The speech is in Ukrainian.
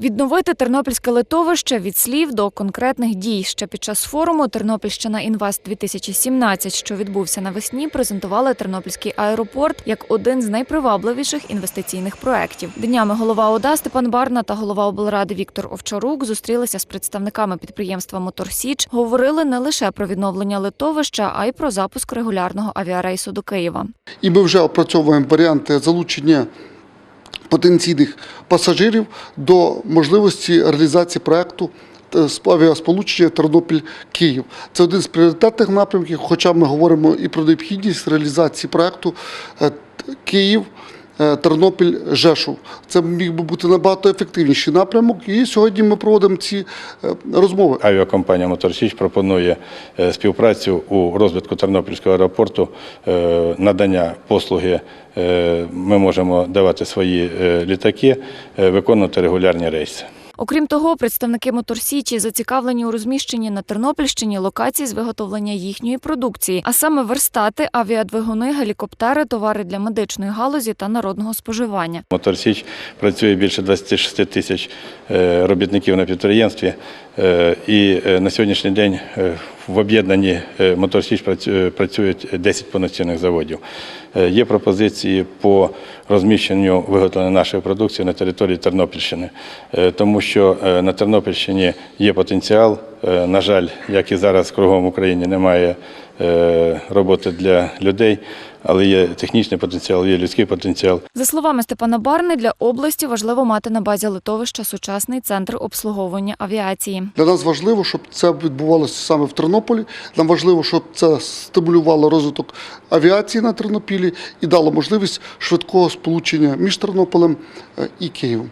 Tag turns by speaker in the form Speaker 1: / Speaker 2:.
Speaker 1: Відновити тернопільське литовище від слів до конкретних дій. Ще під час форуму Тернопільщина Інвест 2017 що відбувся навесні, презентували Тернопільський аеропорт як один з найпривабливіших інвестиційних проєктів. Днями голова ОДА Степан Барна та голова облради Віктор Овчарук зустрілися з представниками підприємства Моторсіч. Говорили не лише про відновлення литовища, а й про запуск регулярного авіарейсу до Києва.
Speaker 2: І ми вже опрацьовуємо варіанти залучення потенційних пасажирів до можливості реалізації проекту е, авіасполучення Тернопіль-Київ. Це один з пріоритетних напрямків, хоча ми говоримо і про необхідність реалізації проекту е, Київ. Е, Тернопіль Жешов. Це міг би бути набагато ефективніший напрямок. І сьогодні ми проводимо ці е, розмови.
Speaker 3: Авіакомпанія «Моторсіч» пропонує е, співпрацю у розвитку Тернопільського аеропорту, надання послуги. Ми можемо давати свої літаки, виконувати регулярні рейси.
Speaker 1: Окрім того, представники Моторсічі зацікавлені у розміщенні на Тернопільщині локацій з виготовлення їхньої продукції, а саме верстати, авіадвигуни, гелікоптери, товари для медичної галузі та народного споживання.
Speaker 3: «Моторсіч» працює більше 26 тисяч е, робітників на підприємстві. е, І е, на сьогоднішній день в об'єднанні е, «Моторсіч» працю- працюють 10 повноцінних заводів. Е, Є пропозиції по розміщенню виготовлення нашої продукції на території Тернопільщини, Е, тому що е, на Тернопільщині є потенціал. Е, На жаль, як і зараз кругом в Україні немає е, роботи для людей, але є технічний потенціал, є людський потенціал.
Speaker 1: За словами Степана Барни, для області важливо мати на базі литовища сучасний центр обслуговування авіації.
Speaker 2: Для нас важливо, щоб це відбувалося саме в Тернополі. Нам важливо, щоб це стимулювало розвиток авіації на Тернопілі і дало можливість швидкого сполучення між Тернополем е, і Києвом.